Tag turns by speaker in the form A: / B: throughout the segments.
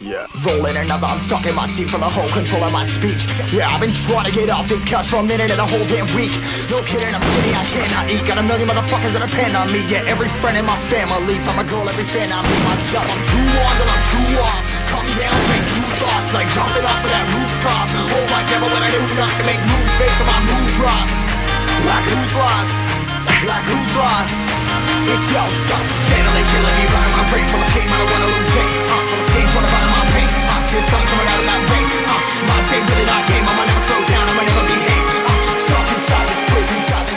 A: Yeah. Rolling another, I'm stuck in my seat for the whole control of my speech. Yeah, I've been trying to get off this couch for a minute and a whole damn week. No kidding, I'm skinny, I cannot eat. Got a million motherfuckers that depend on me. Yeah, every friend in my family. From a girl, every fan, I me myself. I'm too on till I'm too off. Come down, make new thoughts, like jumping off of that rooftop. Oh my but when I do not to make moves based on my mood drops. Like who's lost? Like who's lost? It's yo, steadily killing me, running my brain full of shame. I don't wanna lose it. Full of stage, trying to find my pain. I see the sun coming out of that rain. Uh, my day really not tame. I'ma never slow down. I'ma never be hate. Uh, stuck inside this prison, inside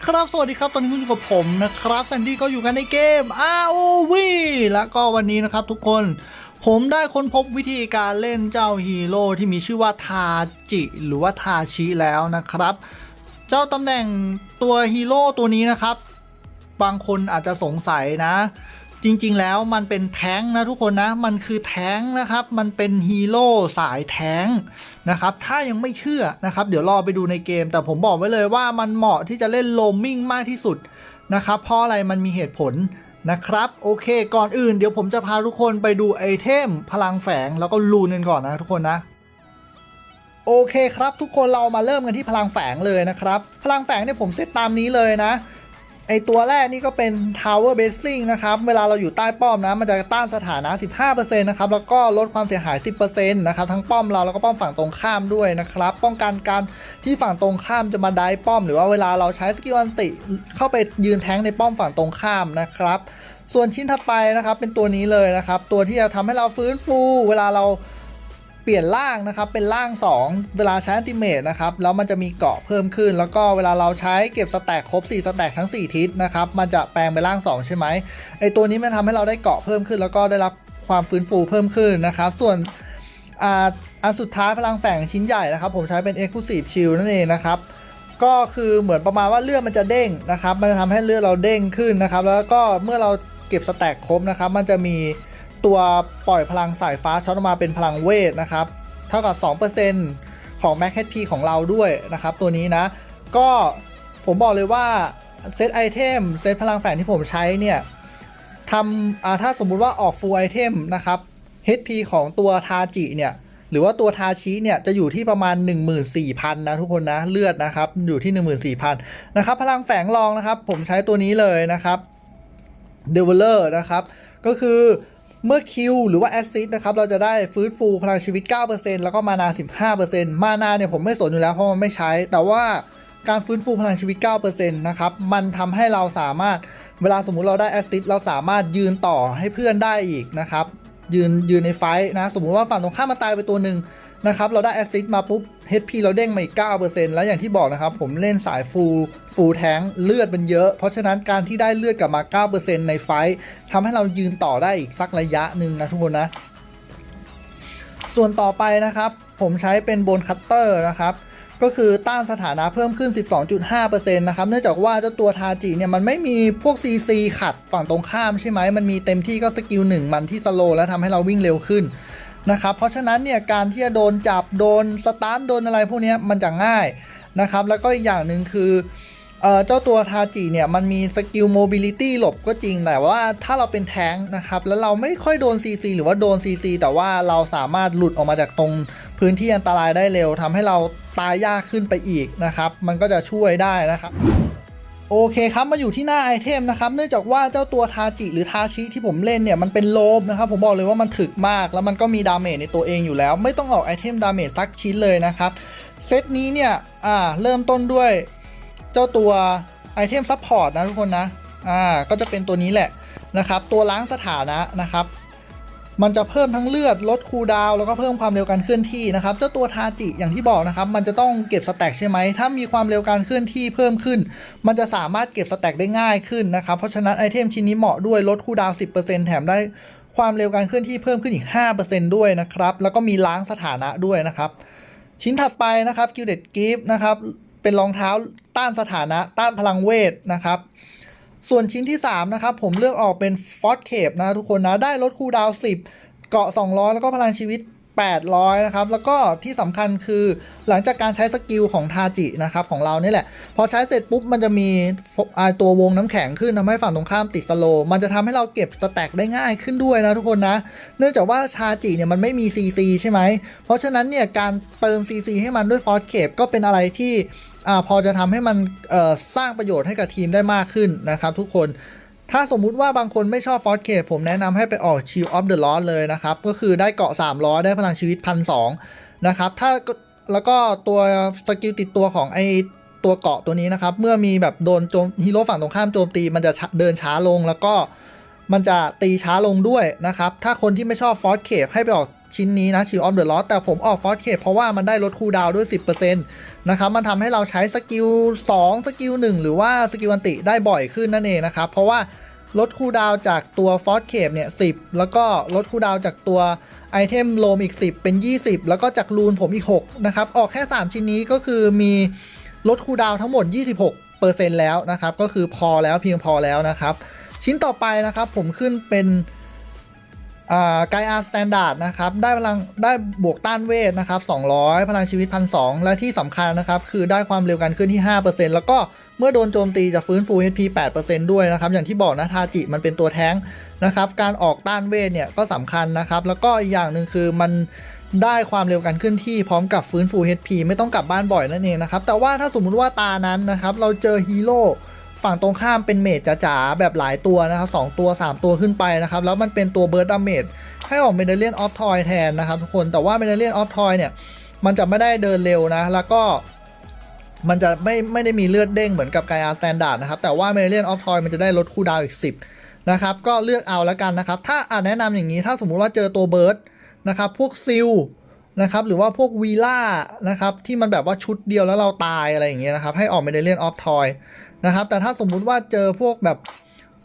B: ละครับ สวัสดีครับ ตอนนี้คุณอยู่กับผมนะครับแซนดี้ก็อยู่กันในเกม ROV และก็วันนี้นะครับทุกคนผมได้ค้นพบวิธีการเล่นเจ้าฮีโร่ที่มีชื่อว่าทาจิ หรือว่าทาชิแล้วนะครับ เจ้าตำแหน่งตัวฮีโร่ตัวนี้นะครับ บางคนอาจจะสงสัยนะ จริง ๆ แล้วมันเป็นแท้งนะทุกคนนะ มันคือแท้งนะครับ มันเป็นฮีโร่สายแท้งนะครับ ถ้ายังไม่เชื่อนะครับ เดี๋ยวรอไปดูในเกม แต่ผมบอกไว้เลยว่ามันเหมาะที่จะเล่นโลมมิ่งมากที่สุดนะครับ เพราะอะไรมันมีเหตุผลนะครับ โอเค ก่อนอื่นเดี๋ยวผมจะพาทุกคนไปดูไอเทม พลังแฝงแล้วก็รูนกันก่อนนะทุกคนนะโอเคครับ ทุกคนเรามาเริ่มกันที่พลังแฝงเลยนะครับ พลังแฝงเนี่ยผมเซตตามนี้เลยนะ ไอตัวแรกนี่ก็เป็น Tower Basing นะครับ เวลาเราอยู่ใต้ป้อมนะ มันจะต้านสถานะ 15%นะครับ แล้วก็ลดความเสียหาย 10%นะครับ ทั้งป้อมเราแล้วก็ป้อมฝั่งตรงข้ามด้วยนะครับ ป้องกันการที่ฝั่งตรงข้ามจะมาได้ป้อม หรือว่าเวลาเราใช้สกิลอันติ เข้าไปยืนแทงในป้อมฝั่งตรงข้ามนะครับ ส่วนชิ้นถัดไปนะครับเป็นตัวนี้เลยนะครับ ตัวที่จะทำให้เราฟื้นฟู เวลาเรา เปลี่ยนร่างนะครับเป็นร่าง 2 เวลาใช้อันติเมตนะครับแล้วมันจะมีเกาะเพิ่มขึ้น แล้วก็เวลาเราใช้เก็บสแต็กครบ 4 สแต็กทั้ง 4 ทิศนะครับมันจะแปลงเป็นร่าง 2 ใช่ไหมไอตัวนี้มันทำให้เราได้เกาะเพิ่มขึ้น แล้วก็ได้รับความฟื้นฟูเพิ่มขึ้นนะครับส่วนอ่าอันสุดท้ายพลังแฝงชิ้นใหญ่นะครับ ผมใช้เป็น Exclusive Shield นั่นเองนะครับก็คือเหมือนประมาณว่าเลือดมันจะเด้งนะครับ มันจะทำให้เลือดเราเด้งขึ้นนะครับ แล้วก็เมื่อเราเก็บสแต็กครบนะครับ มันจะมี ตัวปล่อยพลังสายฟ้าช็อตออกมาเป็นพลังเวทนะครับ เท่ากับ 2%ของ Max HP ของเราด้วยนะครับ ตัวนี้นะ ก็ผมบอกเลยว่า เซตไอเทมเซตพลังแฝงที่ผมใช้เนี่ยทำถ้าสมมุติว่าออก full item นะครับ HP ของตัวทาจิเนี่ย หรือว่าตัวทาชิเนี่ย จะอยู่ที่ประมาณ 14,000 นะทุกคนนะ เลือดนะครับ อยู่ที่ 14,000 นะครับ พลังแฝงรองนะครับ ผมใช้ตัวนี้เลยนะครับ d e v e l o r นะครับ ก็คือ เมื่อคิวหรือว่าแอซซิ t นะครับเราจะได้ฟื้นฟูพลังชีวิต 9%แล้วก็มานา 15%มานาเนี่ยผมไม่สนอยู่แล้วเพราะมันไม่ใช้ แต่ว่าการฟื้นฟูพลังชีวิต 9%นะครับ มันทำให้เราสามารถเวลาสมมุติเราได้แอซซิ t เราสามารถยืนต่อให้เพื่อนได้อีกนะครับ ยืนยืนในไฟท์นะ สมมุติว่าฝั่งตรงข้ามมาตายไปตัวหนึ่ง นะครับเราได้แอ s ซิ t มาปุ๊บ HP เราเด้งมาอีก 9%แล้วอย่างที่บอกนะครับ ผมเล่นสายฟูลฟูลแทงเลือดมันเยอะ เพราะฉะนั้นการที่ได้เลือดกลับมา 9%ในไฟท์ทำให้เรายืนต่อได้อีกสักระยะหนึ่งนะทุกคนนะ ส่วนต่อไปนะครับ ผมใช้เป็นโบนคัตเตอร์นะครับก็คือต้านสถานะเพิ่มขึ้น 12.5%นะครับ เนื่องจากว่าเจ้าตัวทาจิเนี่ยมันไม่มีพวก CC ขัดฝั่งตรงข้ามใช่ไหม มันมีเต็มที่ก็สกิลหนึ่งมันที่สโลว์แล้วทำให้เราวิ่งเร็วขึ้น นะครับ เพราะฉะนั้นเนี่ยการที่จะโดนจับโดนสตาร์ทโดนอะไรพวกนี้มันจะง่ายนะครับ แล้วก็อีกอย่างหนึ่งคือเอ่อเจ้าตัวทาจิเนี่ยมันมีสกิลโมบิลิตี้หลบก็จริง แต่ว่าถ้าเราเป็นแท้งนะครับ แล้วเราไม่ค่อยโดน CC หรือว่าโดน CC แต่ว่าเราสามารถหลุดออกมาจากตรงพื้นที่อันตรายได้เร็วทำให้เราตายยากขึ้นไปอีกนะครับ มันก็จะช่วยได้นะครับ โอเคครับมาอยู่ที่หน้าไอเทมนะครับเนื่องจากว่าเจ้าตัวทาจิหรือทาชิที่ผมเล่นเนี่ยมันเป็นโลมนะครับผมบอกเลยว่ามันถึกมาก แล้วมันก็มีดาเมจในตัวเองอยู่แล้ว ไม่ต้องออกไอเทมดาเมจสักชิ้นเลยนะครับเซตนี้เนี่ยอ่าเริ่มต้นด้วยเจ้าตัวไอเทมซัพพอร์ตนะทุกคนนะอ่าก็จะเป็นตัวนี้แหละนะครับตัวล้างสถานะนะครับ มันจะเพิ่มทั้งเลือดลดคูลดาวแล้วก็เพิ่มความเร็วการเคลื่อนที่นะครับเจ้าตัวทาจิอย่างที่บอกนะครับมันจะต้องเก็บสแต็กใช่ไหมถ้ามีความเร็วการเคลื่อนที่เพิ่มขึ้น มันจะสามารถเก็บสแต็กได้ง่ายขึ้นนะครับเพราะฉะนั้นไอเทมชิ้นนี้เหมาะด้วยลดคูลดาว 10%แถมได้ความเร็วการเคลื่อนที่เพิ่มขึ้นอีก 5%ด้วยนะครับแล้วก็มีล้างสถานะด้วยนะครับชิ้นถัดไปนะครับ Gilded Gift นะครับเป็นรองเท้าต้านสถานะต้านพลังเวทนะครับ ส่วนชิ้นที่ 3 นะครับ ผมเลือกออกเป็นฟอสเคปนะทุกคนนะได้ลดคูดาว 10 เกาะ 200 แล้วก็พลังชีวิต 800 นะครับ แล้วก็ที่สำคัญคือหลังจากการใช้สกิลของทาจินะครับของเรานี่แหละ พอใช้เสร็จปุ๊บมันจะมีอ่าตัววงน้ำแข็งขึ้นทำให้ฝั่งตรงข้ามติดสโล มันจะทำให้เราเก็บสแต็กได้ง่ายขึ้นด้วยนะทุกคนนะ เนื่องจากว่าชาจิเนี่ยมันไม่มี CC ใช่ไหมเพราะฉะนั้นเนี่ยการเติม CC ให้มันด้วยฟอสเคปก็เป็นอะไรที่ อพอจะทำให้มันสร้างประโยชน์ให้กับทีมได้มากขึ้นนะครับทุกคนถ้าสมมุติว่าบางคนไม่ชอบฟอสเคปผมแนะนำให้ไปออก Shield of the Lost เลยนะครับ ก็คือได้เกาะ 300 ได้พลังชีวิต1,200นะครับ ถ้าแล้วก็ตัวสกิลติดตัวของไอตัวเกาะตัวนี้นะครับ เมื่อมีแบบโดนโจมฮีโร่ฝั่งตรงข้ามโจมตี มันจะเดินช้าลงแล้วก็มันจะตีช้าลงด้วยนะครับ ถ้าคนที่ไม่ชอบฟอสเคปให้ไปออกชิ้นนี้นะ Shield of the Lost แต่ผมออกฟอสเคปเพราะว่ามันได้ลดคูลดาวด้วย 10% นะครับมันทำให้เราใช้สกิล2สกิล1หรือว่าสกิลอันติได้บ่อยขึ้นนั่นเองนะครับ เพราะว่าลดคูดาวจากตัวฟอสเคปเนี่ย10แล้วก็ลดคูดาวจากตัวไอเทมโลมอีก 10 เป็น 20 แล้วก็จากรูนผมอีก 6 นะครับ ออกแค่ 3 ชิ้นนี้ก็คือมีลดคูดาวทั้งหมด 26%แล้วนะครับ ก็คือพอแล้วเพียงพอแล้วนะครับ ชิ้นต่อไปนะครับผมขึ้นเป็น ไกอาร์สแตนดาร์ดนะครับได้พลังได้บวกต้านเวทนะครับ200 พลังชีวิต1,200และที่สำคัญนะครับคือได้ความเร็วการเคลื่อนที่ 5%แล้วก็เมื่อโดนโจมตีจะฟื้นฟู HP 8%ด้วยนะครับอย่างที่บอกนะทาจิมันเป็นตัวแท้งนะครับการออกต้านเวทเนี่ยก็สำคัญนะครับแล้วก็อีกอย่างหนึ่งคือมันได้ความเร็วการเคลื่อนที่พร้อมกับฟื้นฟู HP ไม่ต้องกลับบ้านบ่อยนั่นเองนะครับแต่ว่าถ้าสมมุติว่าตานั้นนะครับเราเจอฮีโร่ ฝั่งตรงข้ามเป็นเมจจ๋าๆแบบหลายตัวนะครับสองตัว 3 ตัวขึ้นไปนะครับ แล้วมันเป็นตัวเบิร์ดดาเมจให้ออกเมเดเลียนออฟทอยแทนนะครับทุกคนแต่ว่าเมเดเลียนออฟทอยเนี่ย มันจะไม่ได้เดินเร็วนะ แล้วก็มันจะไม่ไม่ได้มีเลือดเด้งเหมือนกับไกอาสแตนดาร์ดนะครับ แต่ว่าเมเดเลียนออฟทอยมันจะได้ลดคูดาวอีก 10 นะครับ ก็เลือกเอาแล้วกันนะครับ ถ้าอ่าแนะนำอย่างนี้ถ้าสมมุติว่าเจอตัวเบิร์ดนะครับพวกซิลนะครับหรือว่าพวกวีล่านะครับที่มันแบบว่าชุดเดียวแล้วเราตายอะไรอย่างเงี้ยนะครับให้ออกเมเดเลียนออฟทอย นะครับ แต่ถ้าสมมุติว่าเจอพวกแบบ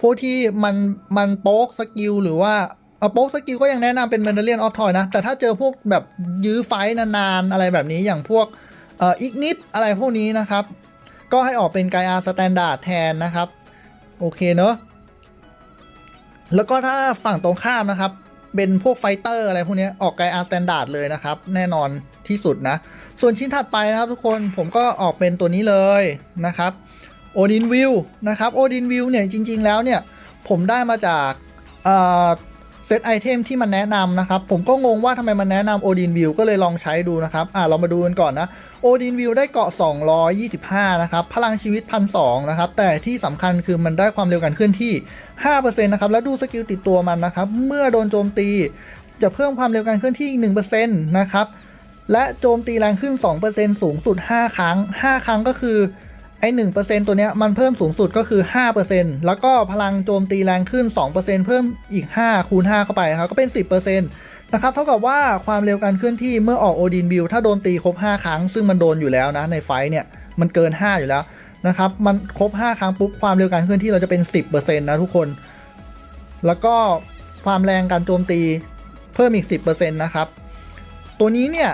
B: พวกที่มันมันโป๊กสกิลหรือว่าเอาโป๊กสกิลก็ยังแนะนำเป็นเมนเดเลียนออฟทอยนะ แต่ถ้าเจอพวกแบบยื้อไฟท์นานๆ อะไรแบบนี้อย่างพวกเอ่ออีกนิดอะไรพวกนี้นะครับ ก็ให้ออกเป็นไกอาสแตนดาร์ดแทนนะครับ โอเคเนอะแล้วก็ถ้าฝั่งตรงข้ามนะครับ เป็นพวกไฟเตอร์อะไรพวกนี้ออกไกอาสแตนดาร์ดเลยนะครับ แน่นอนที่สุดนะ ส่วนชิ้นถัดไปนะครับทุกคนผมก็ออกเป็นตัวนี้เลยนะครับ โอดินวิวนะครับโอดินวิวเนี่ยจริง ๆ แล้วเนี่ยผมได้มาจากเซตไอเทมที่มันแนะนำนะครับ ผมก็งงว่าทำไมมันแนะนำโอดินวิวก็เลยลองใช้ดูนะครับอ่าเรามาดูกันก่อนนะโอดินวิวได้เกาะ 225 นะครับ พลังชีวิต 1,200 นะครับ แต่ที่สำคัญคือมันได้ความเร็วการเคลื่อนที่ 5%นะครับ แล้วดูสกิลติดตัวมันนะครับ เมื่อโดนโจมตี จะเพิ่มความเร็วการเคลื่อนที่อีก1%นะครับ และโจมตีแรงขึ้น 2%สูงสุด 5 ครั้ง 5 ครั้งก็คือ ไอ้หนึ่งเปอร์เซ็นตัวเนี้ยมันเพิ่มสูงสุดก็คือ5%แล้วก็พลังโจมตีแรงขึ้น2%เพิ่มอีก5คูณ5เข้าไปครับก็เป็น10%นะครับเท่ากับว่าความเร็วการเคลื่อนที่เมื่อออกโอดินบิลถ้าโดนตีครบ5ครั้ง ซึ่งมันโดนอยู่แล้วนะในไฟเนี่ยมันเกิน5อยู่แล้วนะครับมันครบ5ครั้งปุ๊บความเร็วการเคลื่อนที่เราจะเป็น10%นะทุกคน แล้วก็ความแรงการโจมตีเพิ่มอีก10%นะครับตัวนี้เนี่ย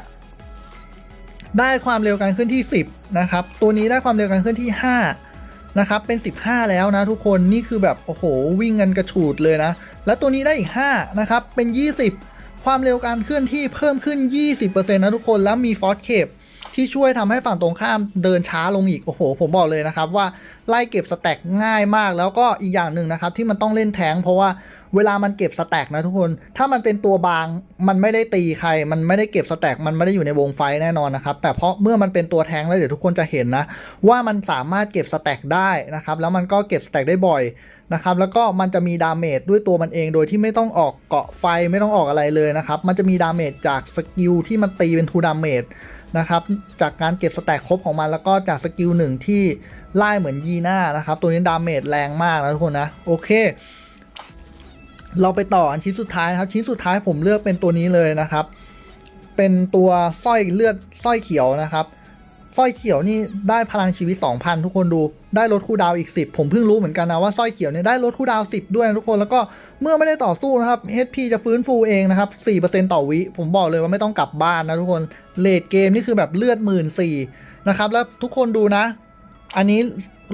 B: ได้ความเร็วการเคลื่อนที่10 นะครับ ตัวนี้ได้ความเร็วการเคลื่อนที่ 5 นะครับ เป็น 15 แล้วนะทุกคนนี่คือแบบโอ้โหวิ่งกันกระฉูดเลยนะ และตัวนี้ได้อีก 5 นะครับ เป็น 20 ความเร็วการเคลื่อนที่เพิ่มขึ้น 20%นะทุกคนแล้วมีฟอสเคปที่ช่วยทำให้ฝั่งตรงข้ามเดินช้าลงอีก โอ้โห ผมบอกเลยนะครับว่าไล่เก็บสแต็กง่ายมาก แล้วก็อีกอย่างหนึ่งนะครับที่มันต้องเล่นแทงเพราะว่า เวลามันเก็บสแต็กนะทุกคน ถ้ามันเป็นตัวบางมันไม่ได้ตีใคร มันไม่ได้เก็บสแต็กมันไม่ได้อยู่ในวงไฟแน่นอนนะครับ แต่เพราะเมื่อมันเป็นตัวแทงแล้วเดี๋ยวทุกคนจะเห็นนะ ว่ามันสามารถเก็บสแต็กได้นะครับ แล้วมันก็เก็บสแต็กได้บ่อยนะครับ แล้วก็มันจะมีดาเมจด้วยตัวมันเองโดยที่ไม่ต้องออกเกาะไฟไม่ต้องออกอะไรเลยนะครับ มันจะมีดาเมจจากสกิลที่มันตีเป็นทูดาเมจนะครับจากการเก็บสแต็กครบของมันแล้วก็จากสกิลหนึ่งที่ไล่เหมือนยีน่านะครับ ตัวนี้ดาเมจแรงมากนะทุกคนนะ โอเค เราไปต่ออันชิ้นสุดท้ายนะครับ ชิ้นสุดท้ายผมเลือกเป็นตัวนี้เลยนะครับ เป็นตัวสร้อยเลือดสร้อยเขียวนะครับสร้อยเขียวนี่ได้พลังชีวิต 2,000 ทุกคนดูได้ลดคูลดาวอีก 10 ผมเพิ่งรู้เหมือนกันนะว่าสร้อยเขียวเนี่ยได้ลดคูลดาว 10 ด้วยทุกคนแล้วก็เมื่อไม่ได้ต่อสู้นะครับ HP จะฟื้นฟูเองนะครับ 4%ต่อวิ ผมบอกเลยว่าไม่ต้องกลับบ้านนะทุกคนเลดเกมนี่คือแบบเลือดหมื่นสี่นะครับ แล้วทุกคนดูนะ อันนี้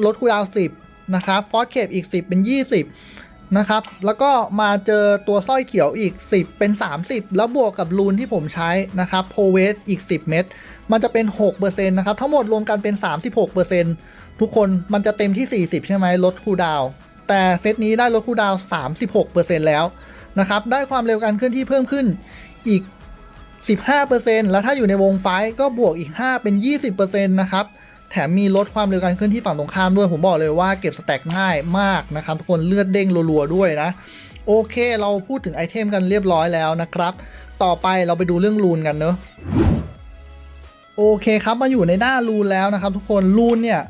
B: ลดคูลดาว 10 นะครับฟอสเคปอีก 10 เป็น 20 นะครับ แล้วก็มาเจอตัวสร้อยเขียวอีก 10 เป็น 30 แล้วบวกกับรูนที่ผมใช้นะครับโพเวสอีก 10 เม็ดมันจะเป็น 6%นะครับ ทั้งหมดรวมกันเป็น 36%ทุกคนมันจะเต็มที่ 40 ใช่ไหมลดคูดาวแต่เซตนี้ได้ลดคูดาวน์36%แล้วนะครับ ได้ความเร็วการเคลื่อนที่เพิ่มขึ้นอีก 15%แล้วถ้าอยู่ในวงไฟก็บวกอีก 5 เป็น 20%นะครับ แถมมีลดความเร็วการเคลื่อนที่ฝั่งตรงข้ามด้วย ผมบอกเลยว่าเก็บสแต็กง่ายมากนะครับทุกคนเลือดเด้งรัวๆด้วยนะ โอเค เราพูดถึงไอเทมกันเรียบร้อยแล้วนะครับ ต่อไปเราไปดูเรื่องรูนกันเนอะโอเคครับ มาอยู่ในหน้ารูนแล้วนะครับ ทุกคนรูนเนี่ย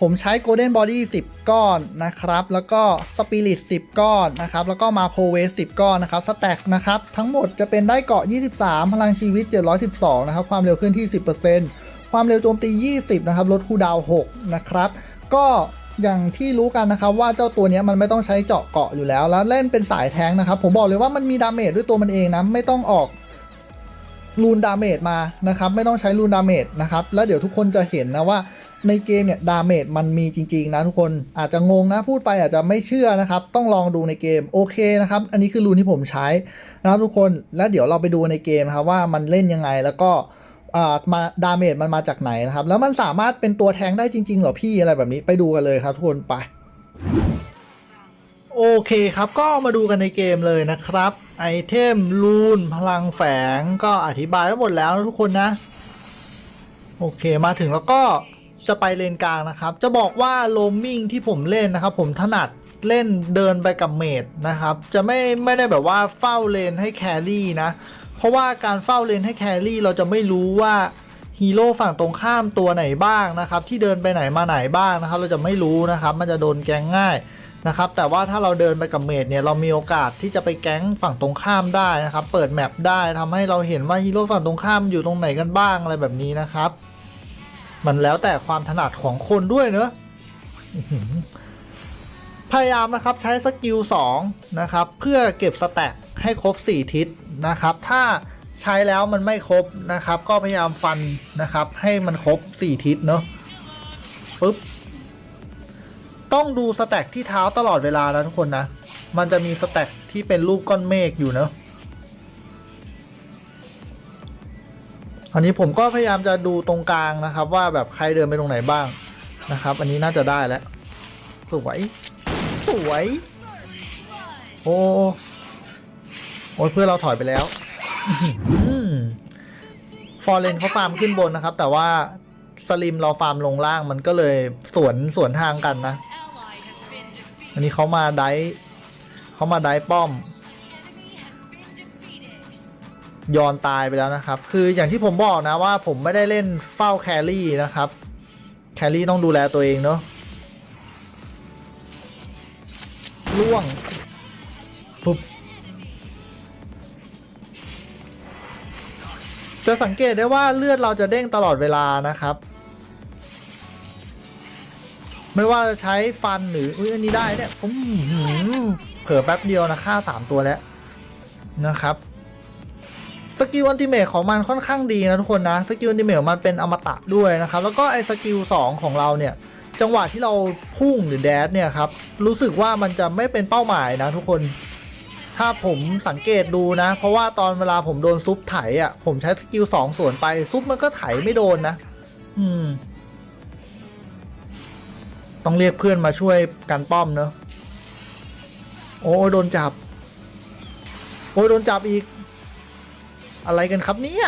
B: ผมใช้ Golden Body 10 ก้อนนะครับ แล้วก็ Spirit 10 ก้อนนะครับ แล้วก็มา p o w e s 10 ก้อนนะครับสแต็กนะครับ ทั้งหมดจะเป็นได้เกาะ 23 พลังชีวิต 712 นะครับ ความเร็วเคลื่อนที่ 10% ความเร็วโจมตี 20 นะครับ ลดคูดาว 6 นะครับ ก็อย่างที่รู้กันนะครับว่าเจ้าตัวนี้มันไม่ต้องใช้เจาะเกาะอยู่แล้ว แล้วเล่นเป็นสายแทงนะครับ ผมบอกเลยว่ามันมีดาเมจด้วยตัวมันเองนะ ไม่ต้องออกรูนดาเมจมานะครับ ไม่ต้องใช้รูนดาเมจนะครับ แล้วเดี๋ยวทุกคนจะเห็นนะว่าในเกมเนี่ยดาเมจมันมีจริง ๆ นะทุกคนอาจจะงงนะพูดไปอาจจะไม่เชื่อนะครับ ต้องลองดูในเกมโอเคนะครับ อันนี้คือรูนที่ผมใช้นะครับทุกคนแล้วเดี๋ยวเราไปดูในเกมนะครับว่ามันเล่นยังไงแล้วก็ อ่ามาดาเมจมันมาจากไหนนะครับ แล้วมันสามารถเป็นตัวแทงได้จริงๆหรอพี่อะไรแบบนี้ไปดูกันเลยครับทุกคนไป โอเคครับก็มาดูกันในเกมเลยนะครับไอเทมรูนพลังแฝงก็อธิบายไว้หมดแล้วนะทุกคนนะ โอเคมาถึงแล้วก็จะไปเลนกลางนะครับ จะบอกว่าโลมมิ่งที่ผมเล่นนะครับ ผมถนัดเล่นเดินไปกับเมดนะครับ จะไม่ไม่ได้แบบว่าเฝ้าเลนให้แครี่นะ เพราะว่าการเฝ้าเลนให้แครี่เราจะไม่รู้ว่าฮีโร่ฝั่งตรงข้ามตัวไหนบ้างนะครับ ที่เดินไปไหนมาไหนบ้างนะครับ เราจะไม่รู้นะครับ มันจะโดนแกงง่ายนะครับ แต่ว่าถ้าเราเดินไปกับเมดเนี่ยเรามีโอกาสที่จะไปแก๊งฝั่งตรงข้ามได้นะครับ เปิดแมปได้ทำให้เราเห็นว่าฮีโร่ฝั่งตรงข้ามอยู่ตรงไหนกันบ้างอะไรแบบนี้นะครับ มันแล้วแต่ความถนัดของคนด้วยเนอะพยายามนะครับใช้สกิล2นะครับเพื่อเก็บสแต็กให้ครบ 4 ทิศ นะครับ ถ้าใช้แล้วมันไม่ครบนะครับ ก็พยายามฟันนะครับ ให้มันครบ 4 ทิศเนอะปึ๊บต้องดูสแต็กที่เท้าตลอดเวลานะทุกคนนะ มันจะมีสแต็กที่เป็นรูปก้อนเมฆอยู่เนอะอันนี้ผมก็พยายามจะดูตรงกลางนะครับ ว่าแบบใครเดินไปตรงไหนบ้างนะครับ อันนี้น่าจะได้แล้ว สวย สวย โอ้ โอ้ยเพื่อเราถอยไปแล้วฟอร์เรนเขาฟาร์มขึ้นบนนะครับ แต่ว่าสลิมเราฟาร์มลงล่างมันก็เลยสวนสวนทางกันนะ อันนี้เขามาได้เขามาได้ป้อม ยอนตายไปแล้วนะครับ คืออย่างที่ผมบอกนะว่าผมไม่ได้เล่นเฝ้าแครี่นะครับ แครี่ต้องดูแลตัวเองเนาะล่วงปุ๊บ จะสังเกตได้ว่าเลือดเราจะเด้งตลอดเวลานะครับ ไม่ว่าจะใช้ฟันหรืออุ้ยอันนี้ได้เนี่ยผมหืมเผลอแป๊บเดียวนะฆ่าสามตัวแล้วนะครับสกิลอันติเมทของมันค่อนข้างดีนะทุกคนนะสกิลอันติเมทของมันเป็นอมตะด้วยนะครับ แล้วก็ไอ้สกิล2ของเราเนี่ย จังหวะที่เราพุ่งหรือแดดเนี่ยครับรู้สึกว่ามันจะไม่เป็นเป้าหมายนะทุกคน ถ้าผมสังเกตดูนะ เพราะว่าตอนเวลาผมโดนซุปไถอะ ผมใช้สกิล2ส่วนไป ซุปมันก็ไถไม่โดนนะ อืม ต้องเรียกเพื่อนมาช่วยกันป้อมเนอะโอ้ยโดนจับ โอ้ยโดนจับอีก อะไรกันครับเนี่ย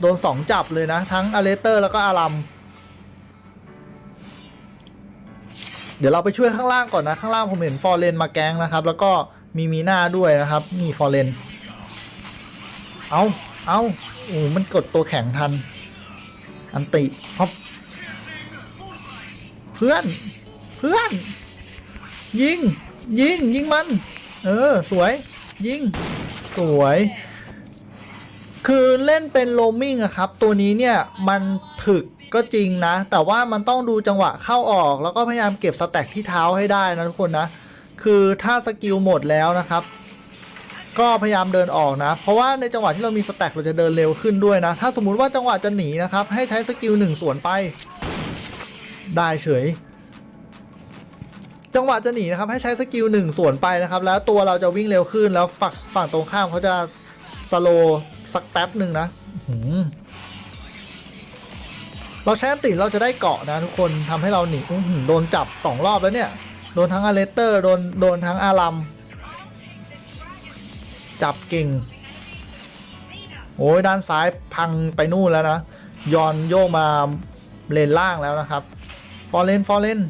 B: โดนสองจับเลยนะ ทั้งอเลเตอร์แล้วก็อารัมเดี๋ยวเราไปช่วยข้างล่างก่อนนะ ข้างล่างผมเห็นฟอร์เรนมาแก๊งนะครับ แล้วก็ มีมีหน้าด้วยนะครับ นี่ฟอร์เรนเอาเอาโอ้มันกดตัวแข็งทัน อันติฮอปเพื่อน เพื่อน ยิง ยิง ยิงมัน เออ สวย ยิง สวย คือเล่นเป็นโลมิงอะครับ ตัวนี้เนี่ย มันถึกก็จริงนะ แต่ว่ามันต้องดูจังหวะเข้าออก แล้วก็พยายามเก็บสแต็กที่เท้าให้ได้นะทุกคนนะ คือถ้าสกิลหมดแล้วนะครับ ก็พยายามเดินออกนะ เพราะว่าในจังหวะที่เรามีสแต็กเราจะเดินเร็วขึ้นด้วยนะ ถ้าสมมุติว่าจังหวะจะหนีนะครับ ให้ใช้สกิลหนึ่งส่วนไป ได้เฉย จังหวะจะหนีนะครับ ให้ใช้สกิลหนึ่งส่วนไปนะครับ แล้วตัวเราจะวิ่งเร็วขึ้นแล้วฝั่งฝั่งตรงข้ามเขาจะสโลสักแป๊บหนึ่งนะเราใช้ติเราจะได้เกาะนะทุกคนทำให้เราหนีโดนจับสองรอบแล้วเนี่ย โดนทั้งอาเลสเตอร์โดนโดนทั้งอารัมจับเก่ง โอ้ยด้านซ้ายพังไปนู่นแล้วนะยอนโยกมาเลนล่างแล้วนะครับ ฟอร์เรนฟอร์เรน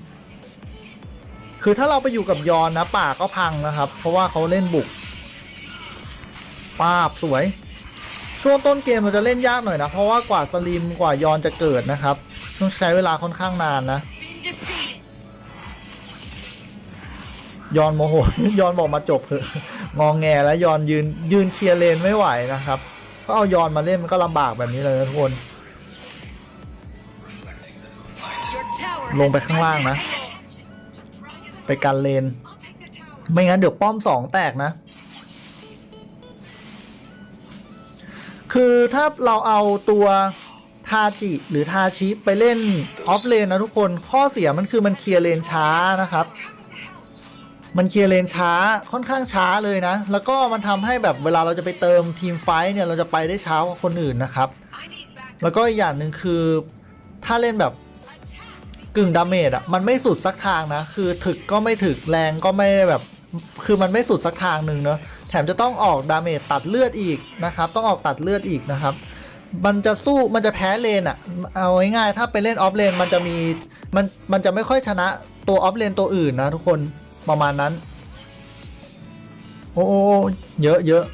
B: คือถ้าเราไปอยู่กับยอนนะป่าก็พังนะครับ เพราะว่าเขาเล่นบุกปาบสวย ช่วงต้นเกมมันจะเล่นยากหน่อยนะ เพราะว่ากว่าสลิมกว่ายอนจะเกิดนะครับ ต้องใช้เวลาค่อนข้างนานนะ ยอนโมโหยอนบอกมาจบเถอะงองแงแล้วยอนยืนยืนเคลียร์เลนไม่ไหวนะครับก็เอายอนมาเล่นมันก็ลำบากแบบนี้เลยนะทุกคน ลงไปข้างล่างนะ ไปกันเลน ไม่งั้นเดี๋ยวป้อมสองแตกนะ คือถ้าเราเอาตัวทาจิหรือทาชิไปเล่นออฟเลนนะทุกคนข้อเสียมันคือมันเคลียร์เลนช้านะครับ มันเคลียร์เลนช้าค่อนข้างช้าเลยนะ แล้วก็มันทำให้แบบเวลาเราจะไปเติมทีมไฟท์เนี่ยเราจะไปได้ช้ากว่าคนอื่นนะครับ แล้วก็อีกอย่างหนึ่งคือถ้าเล่นแบบกึ่งดาเมจอะมันไม่สุดสักทางนะ คือถึกก็ไม่ถึกแรงก็ไม่แบบคือมันไม่สุดสักทางหนึ่งเนอะแถมจะต้องออกดาเมจตัดเลือดอีกนะครับ ต้องออกตัดเลือดอีกนะครับ มันจะสู้มันจะแพ้เลนอะเอาง่ายๆถ้าไปเล่นออฟเลนมันจะมีมันมันจะไม่ค่อยชนะตัวออฟเลนตัวอื่นนะทุกคน ประมาณนั้นโอ้โอ้เยอะเยอะ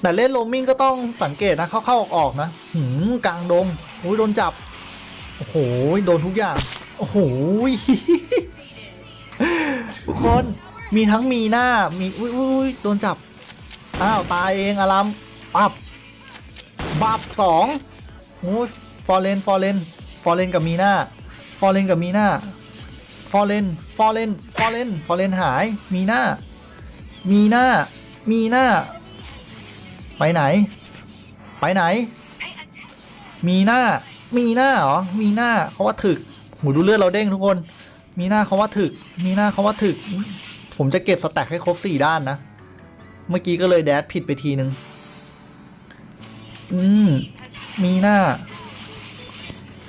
B: แต่เล่นโรมมิ่งก็ต้องสังเกตนะ เข้าๆออกๆนะหืมกลางดงโอ้ยโดนจับ โอ้โห โดนทุกอย่าง โอ้โหทุกคนมีทั้งมีหน้ามีอุ้ยอุ้ยโดนจับ อ้าว ตายเองอารัมปับบับสองโอ้ยฟอร์เรนฟอร์เรนฟอร์เรนกับมีหน้าฟอร์เรนกับมีหน้า ฟอร์เรนฟอร์เรนฟอร์เรนฟอร์เรนหาย มีหน้า มีหน้า มีหน้า ไปไหน ไปไหน มีหน้า มีหน้าเหรอ มีหน้าเขาว่าถึกหูดูเลือดเราเด้งทุกคน มีหน้าเขาว่าถึก มีหน้าเขาว่าถึก ผมจะเก็บสแต็กให้ครบสี่ด้านนะ เมื่อกี้ก็เลยแดดผิดไปทีนึง อืม มีหน้า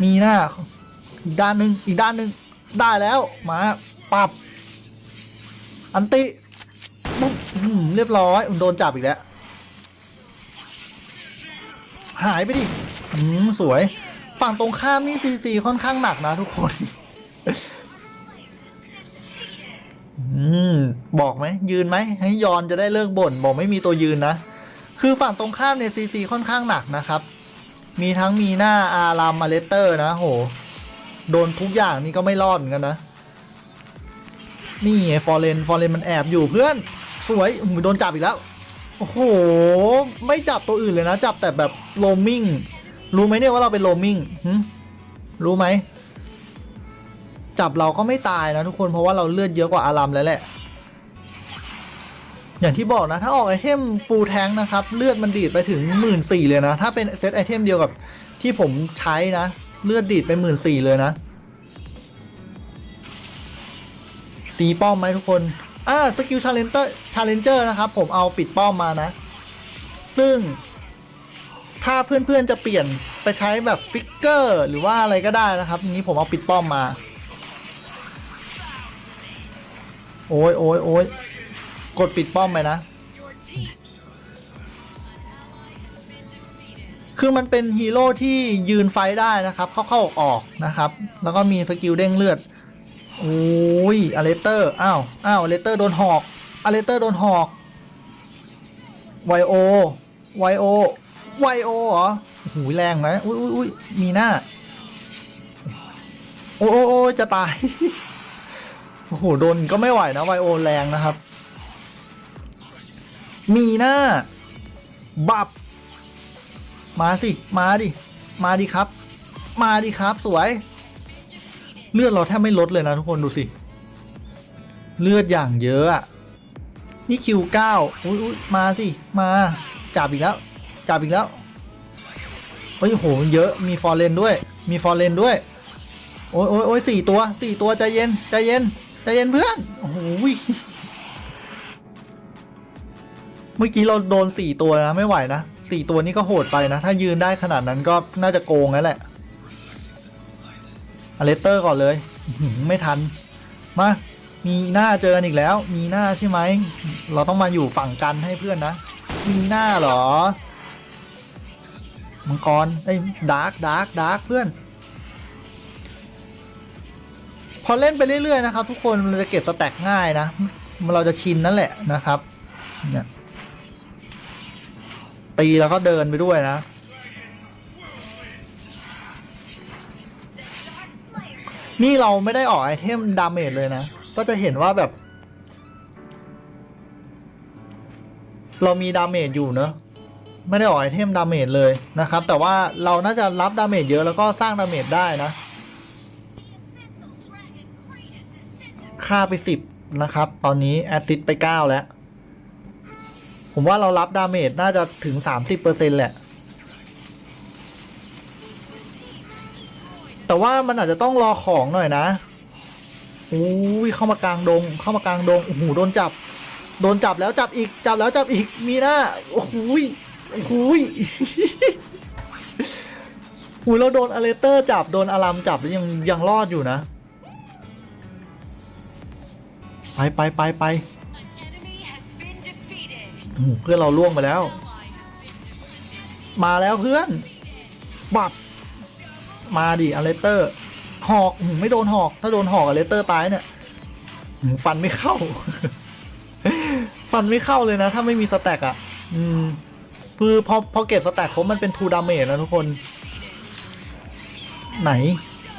B: มีหน้า อีกด้านหนึ่งอีกด้านหนึ่ง ได้แล้วมาปรับ อันติปุ๊บเรียบร้อยโดนจับอีกแล้ว หายไปดิอืมสวย ฝั่งตรงข้ามนี่ซีซีค่อนข้างหนักนะทุกคนอืมบอกไหมยืนไหมให้ยอนจะได้เลิกบ่นบอกไม่มีตัวยืนนะ คือฝั่งตรงข้ามเนี่ยซีซีค่อนข้างหนักนะครับ มีทั้งมีหน้าอารามมาเลสเตอร์นะโห โดนทุกอย่างนี่ก็ไม่รอดเหมือนกันนะ นี่ไงฟอร์เรนฟอร์เรนมันแอบอยู่เพื่อน สวยโดนจับอีกแล้ว โอ้โห ไม่จับตัวอื่นเลยนะ จับแต่แบบโรมมิ่งรู้ไหมเนี่ยว่าเราเป็นโรมมิ่งรู้ไหม จับเราก็ไม่ตายนะทุกคนเพราะว่าเราเลือดเยอะกว่าอารัมแล้วแหละ อย่างที่บอกนะ ถ้าออกไอเทมฟูลแทงนะครับ เลือดมันดีดไปถึงหมื่นสี่เลยนะ ถ้าเป็นเซตไอเทมเดียวกับที่ผมใช้นะ เลือดดีดไปหมื่นสี่เลยนะ ตีป้อมไหมทุกคน อ่าสกิลชาเลนเจอร์ชาเลนเจอร์นะครับ ผมเอาปิดป้อมมานะ ซึ่ง ถ้าเพื่อนๆจะเปลี่ยนไปใช้แบบฟิกเกอร์หรือว่าอะไรก็ได้นะครับทีนี้ผมเอาปิดป้อมมา โอ้ยโอ้ยโอ้ยกดปิดป้อมไปนะ คือมันเป็นฮีโร่ที่ยืนไฟได้นะครับ เข้าเข้าออกนะครับ แล้วก็มีสกิลเด้งเลือดโอ้ยอเลเตอร์อ้าวอ้าวอเลเตอร์โดนหอกอเลเตอร์โดนหอกไวโอไวโอไวโอเหรอหูยแรงนะอุ้ยอุ้ยอุ้ยมีหน้าโอ้โอ้โอ้จะตาย โอ้โห โดนก็ไม่ไหวนะไวโอแรงนะครับ มีหน้า บับ มาสิ มาดิ มาดิครับ มาดิครับสวย เลือดเราแทบไม่ลดเลยนะทุกคนดูสิ เลือดอย่างเยอะอะนี่คิวเก้าอุ้ยมาสิ มาจับอีกแล้ว จับอีกแล้วเฮ้ยโหมันเยอะมีฟอร์เรนด้วย มีฟอร์เรนด้วย โอ้ยโอ้ยโอ้ยสี่ตัวสี่ตัวใจเย็นใจเย็นใจเย็นเพื่อนโอ้โหยเมื่อกี้เราโดนสี่ตัวนะไม่ไหวนะ สี่ตัวนี้ก็โหดไปนะ ถ้ายืนได้ขนาดนั้นก็น่าจะโกงแล้วแหละอเลสเตอร์ก่อนเลย ไม่ทัน มา มีหน้าเจอกันอีกแล้ว มีหน้าใช่ไหม เราต้องมาอยู่ฝั่งกันให้เพื่อนนะ มีหน้าเหรอ มังกรไอ้ดาร์กดาร์กดาร์กเพื่อน พอเล่นไปเรื่อยๆนะครับ ทุกคนมันจะเก็บสแต็กง่ายนะ เราจะชินนั่นแหละนะครับ เนี่ย ตีแล้วก็เดินไปด้วยนะ นี่เราไม่ได้ออกไอเทมดาเมจเลยนะ ก็จะเห็นว่าแบบ เรามีดาเมจอยู่เนอะไม่ได้ออกไอเทมดาเมจเลยนะครับ แต่ว่าเราน่าจะรับดาเมจเยอะแล้วก็สร้างดาเมจได้นะค่าไปสิบนะครับ ตอนนี้ แอซิดไปเก้าแล้ว ผมว่าเรารับดาเมจน่าจะถึงสามสิบเปอร์เซ็นแหละ แต่ว่ามันอาจจะต้องรอของหน่อยนะอุ้ยเข้ามากลางดง เข้ามากลางดงโอ้โหโดนจับ โดนจับแล้วจับอีก จับแล้วจับอีก มีหน้า โอ้โหยโอ้โหยหูยเราโดนอเลเตอร์จับ โดนอารัมจับแล้วยังยังรอดอยู่นะ ไปไปไปไป เพื่อนเราล่วงไปแล้ว มาแล้วเพื่อน บับ มาดิอเลเตอร์ หอกไม่โดนหอก ถ้าโดนหอกอเลเตอร์ตายเนี่ยฟันไม่เข้า ฟันไม่เข้าเลยนะ ถ้าไม่มีสแต็กอะ อืมคือพอพอเก็บสแต็กครบมันเป็นทูดาเมจนะทุกคน ไหน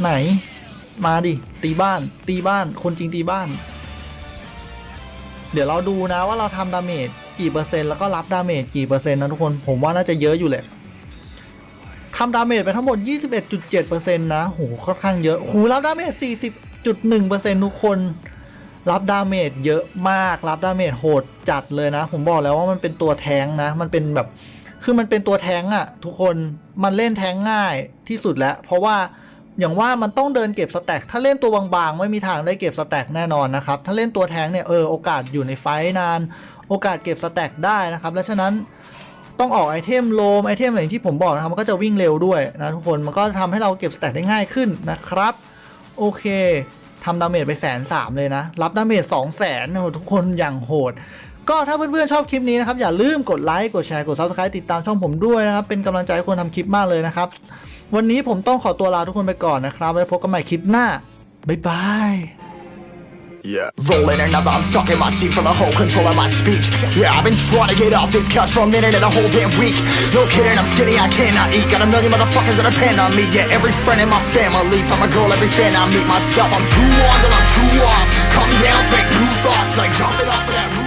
B: ไหน มาดิ ตีบ้าน ตีบ้าน คนจริงตีบ้าน เดี๋ยวเราดูนะว่าเราทำดาเมจ กี่เปอร์เซ็นต์แล้วก็รับดาเมจกี่เปอร์เซ็นต์นะทุกคนผมว่าน่าจะเยอะอยู่แหละทำดาเมจไปทั้งหมด 21.7%นะโหค่อนข้างเยอะโหรับดาเมจ40.1%ทุกคนรับดาเมจเยอะมาก รับดาเมจโหดจัดเลยนะ ผมบอกแล้วว่ามันเป็นตัวแทงนะ มันเป็นแบบ คือมันเป็นตัวแทงอะทุกคน มันเล่นแทงง่ายที่สุดแล้ว เพราะว่าอย่างว่ามันต้องเดินเก็บสแต็กถ้าเล่นตัวบางๆ ไม่มีทางได้เก็บสแต็กแน่นอนนะครับ ถ้าเล่นตัวแทงเนี่ยเออโอกาสอยู่ในไฟนาน โอกาสเก็บสแต็กได้นะครับ และฉะนั้นต้องออกไอเทมโลมไอเทมอะไรที่ผมบอกนะครับ มันก็จะวิ่งเร็วด้วยนะทุกคนมันก็ทำให้เราเก็บสแต็กได้ง่ายขึ้นนะครับ โอเคทำดาเมจไปแสนสามเลยนะ รับดาเมจสองแสนทุกคนอย่างโหด ก็ถ้าเพื่อนๆชอบคลิปนี้นะครับ อย่าลืมกดไลค์กดแชร์กด subscribe ติดตามช่องผมด้วยนะครับ เป็นกำลังใจให้คนทำคลิปมากเลยนะครับ วันนี้ผมต้องขอตัวลาทุกคนไปก่อนนะครับ ไว้พบกันใหม่คลิปหน้าบ๊ายบาย
A: Yeah. Rolling another, I'm stuck in my seat for the whole control of my speech. Yeah, I've been trying to get off this couch for a minute and a whole damn week. No kidding, I'm skinny, I cannot eat. Got a million motherfuckers that depend on me. Yeah, every friend in my family. From a girl, every fan I meet myself. I'm too on till I'm too off. Come down, make new thoughts like jumping off of that.